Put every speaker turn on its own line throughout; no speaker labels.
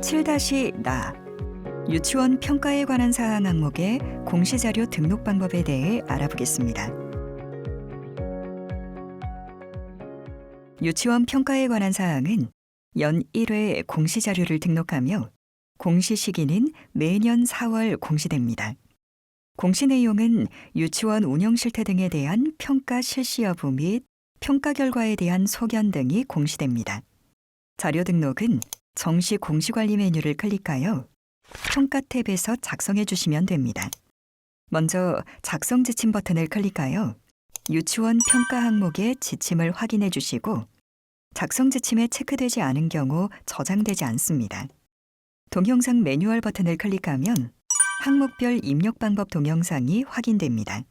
7-나 유치원 평가에 관한 사항 항목의 공시자료 등록 방법에 대해 알아보겠습니다. 유치원 평가에 관한 사항은 연 1회 공시자료를 등록하며 공시 시기는 매년 4월 공시됩니다. 공시 내용은 유치원 운영 실태 등에 대한 평가 실시 여부 및 평가 결과에 대한 소견 등이 공시됩니다. 자료 등록은 정시 공시 관리 메뉴를 클릭하여 평가 탭에서 작성해 주시면 됩니다. 먼저 작성 지침 버튼을 클릭하여 유치원 평가 항목의 지침을 확인해 주시고 작성 지침에 체크되지 않은 경우 저장되지 않습니다. 동영상 매뉴얼 버튼을 클릭하면 항목별 입력 방법 동영상이 확인됩니다.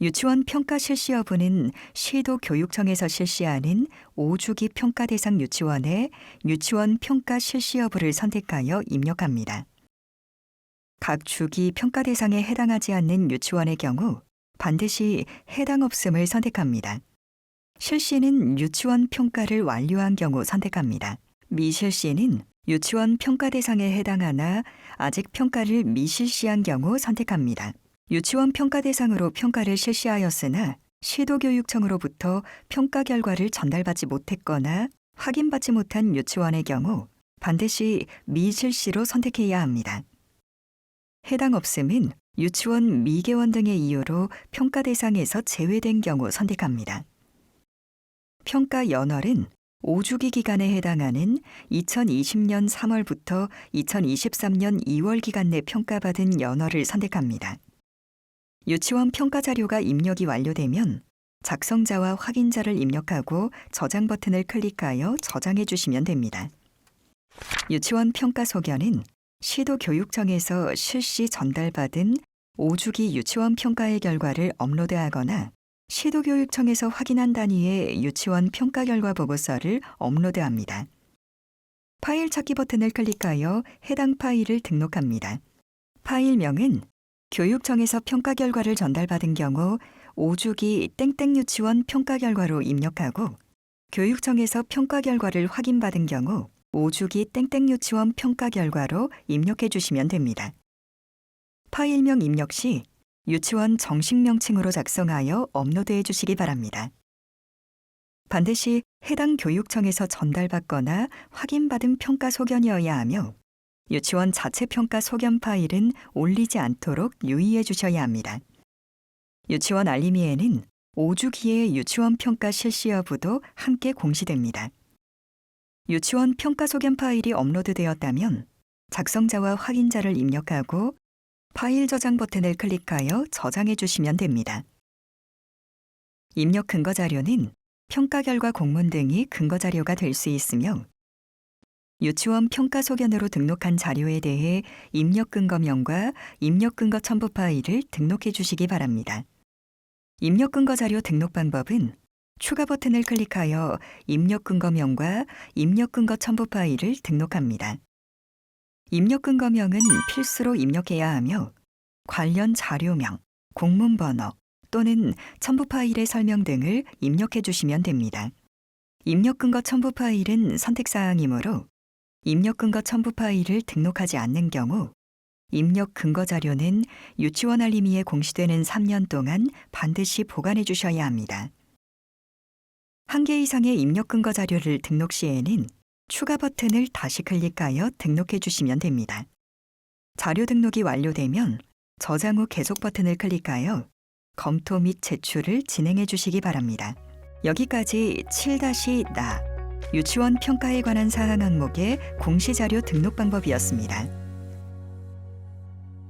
유치원 평가 실시 여부는 시도 교육청에서 실시하는 5주기 평가 대상 유치원의 유치원 평가 실시 여부를 선택하여 입력합니다. 각 주기 평가 대상에 해당하지 않는 유치원의 경우 반드시 해당 없음을 선택합니다. 실시는 유치원 평가를 완료한 경우 선택합니다. 미실시는 유치원 평가 대상에 해당하나 아직 평가를 미실시한 경우 선택합니다. 유치원 평가 대상으로 평가를 실시하였으나 시도교육청으로부터 평가 결과를 전달받지 못했거나 확인받지 못한 유치원의 경우 반드시 미실시로 선택해야 합니다. 해당 없음은 유치원 미개원 등의 이유로 평가 대상에서 제외된 경우 선택합니다. 평가 연월은 5주기 기간에 해당하는 2020년 3월부터 2023년 2월 기간 내 평가받은 연월을 선택합니다. 유치원 평가 자료가 입력이 완료되면 작성자와 확인자를 입력하고 저장 버튼을 클릭하여 저장해 주시면 됩니다. 유치원 평가 소견은 시도 교육청에서 실시 전달받은 5주기 유치원 평가의 결과를 업로드하거나 시도교육청에서 확인한 단위의 유치원 평가 결과 보고서를 업로드합니다. 파일 찾기 버튼을 클릭하여 해당 파일을 등록합니다. 파일명은 교육청에서 평가 결과를 전달받은 경우 5주기 땡땡 유치원 평가 결과로 입력하고 교육청에서 평가 결과를 확인받은 경우 5주기 땡땡 유치원 평가 결과로 입력해 주시면 됩니다. 파일명 입력 시 유치원 정식 명칭으로 작성하여 업로드해 주시기 바랍니다. 반드시 해당 교육청에서 전달받거나 확인받은 평가 소견이어야 하며 유치원 자체 평가 소견 파일은 올리지 않도록 유의해 주셔야 합니다. 유치원 알림이에는 5주기의 유치원 평가 실시 여부도 함께 공시됩니다. 유치원 평가 소견 파일이 업로드되었다면 작성자와 확인자를 입력하고 파일 저장 버튼을 클릭하여 저장해 주시면 됩니다. 입력 근거 자료는 평가 결과 공문 등이 근거 자료가 될 수 있으며 유치원 평가 소견으로 등록한 자료에 대해 입력 근거명과 입력 근거 첨부 파일을 등록해 주시기 바랍니다. 입력 근거 자료 등록 방법은 추가 버튼을 클릭하여 입력 근거명과 입력 근거 첨부 파일을 등록합니다. 입력 근거명은 필수로 입력해야 하며 관련 자료명, 공문 번호 또는 첨부 파일의 설명 등을 입력해 주시면 됩니다. 입력 근거 첨부 파일은 선택 사항이므로 입력 근거 첨부 파일을 등록하지 않는 경우 입력 근거 자료는 유치원 알림이에 공시되는 3년 동안 반드시 보관해 주셔야 합니다. 한 개 이상의 입력 근거 자료를 등록 시에는 추가 버튼을 다시 클릭하여 등록해 주시면 됩니다. 자료 등록이 완료되면 저장 후 계속 버튼을 클릭하여 검토 및 제출을 진행해 주시기 바랍니다. 여기까지 7-나 유치원 평가에 관한 사항 항목의 공시 자료 등록 방법이었습니다.